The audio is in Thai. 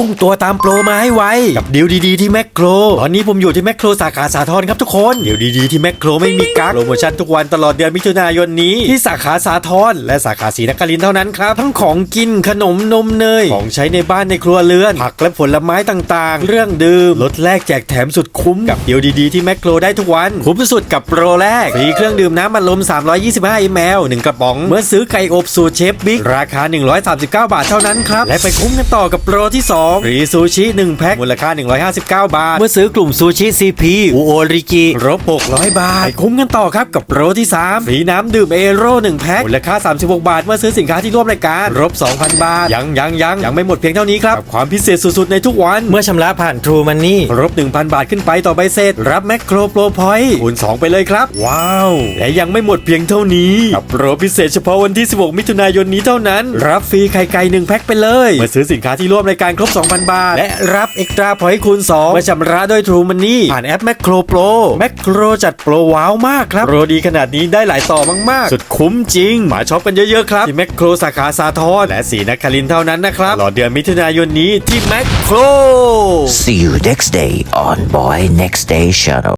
พุ่งตัวตามโปรมาให้ไว กับดีลดีๆที่แมคโคร ตอนนี้ผมอยู่ที่แมคโครสาขาสาทรครับทุกคนดีลดีๆที่แมคโครไม่มีกักโปรโมชั่นทุกวันตลอดเดือนมิถุนายนนี้ ที่สาขาสาทรและสาขาศรีนครินทร์เท่านั้นครับ ทั้งของกินขนมนมเนย ของใช้ในบ้านในครัวเรือน ผักและผลไม้ต่างๆ เรื่องดื่มลดแลกแจกแถมสุดคุ้มกับดีลดีๆที่แมคโครได้ทุกวัน คุ้มสุดกับโปรแรกฟรีเครื่องดื่มน้ำมันลม 325 ml 1 กระป๋อง เมื่อซื้อไก่อบสูตรเชฟบิ๊กราคา 139 บาทเท่านั้นครับและไปคุ้มกันต่อกับโปรที่ 2ฟรีซูชิ1แพ็คมูลค่า 159 บาท เมื่อซื้อกลุ่มซูชิซีพีอูโอริกิครบ600 บาทไปคุ้มกันต่อครับกับโปรที่3ฟรีน้ำดื่มเอโร่1แพ็คมูลค่า 36 บาท เมื่อซื้อสินค้าที่ร่วมรายการครบ 2,000 บาท ยังยังยังยังไม่หมดเพียงเท่านี้ครับกับความพิเศษสุดๆในทุกวันเมื่อชำระผ่าน True Money ครบ 1,000 บาทขึ้นไปต่อใบเสร็จรับแมคโครโปรพอยต์คูณ2 ไปเลยครับ ว้าว และยังไม่หมดเพียงเท่านี้กับโปรพิเศษเฉพาะวันที่ 16 มิถุนายนนี้เท่านั้น รับฟรีไข่ไก่1แพ็คไปเลยเมื่อซื้อสินค้าที่ร่วมรายการครบ2,000 บาท และรับเอ็กตร้าพอยต์คูณ2เมื่อชำระด้วย True Money ผ่านแอปแมคโครโปรแมคโครจัดโปรว้าวมากครับโปรดีขนาดนี้ได้หลายต่อมากๆ สุดคุ้มจริง มาช็อปกันเยอะๆครับ ที่แมคโครสาขาสาทรและสีนครินทร์เท่านั้นนะครับตลอดเดือนมิถุนายนนี้ที่แมคโคร See you next day on Boy Next Day Channel.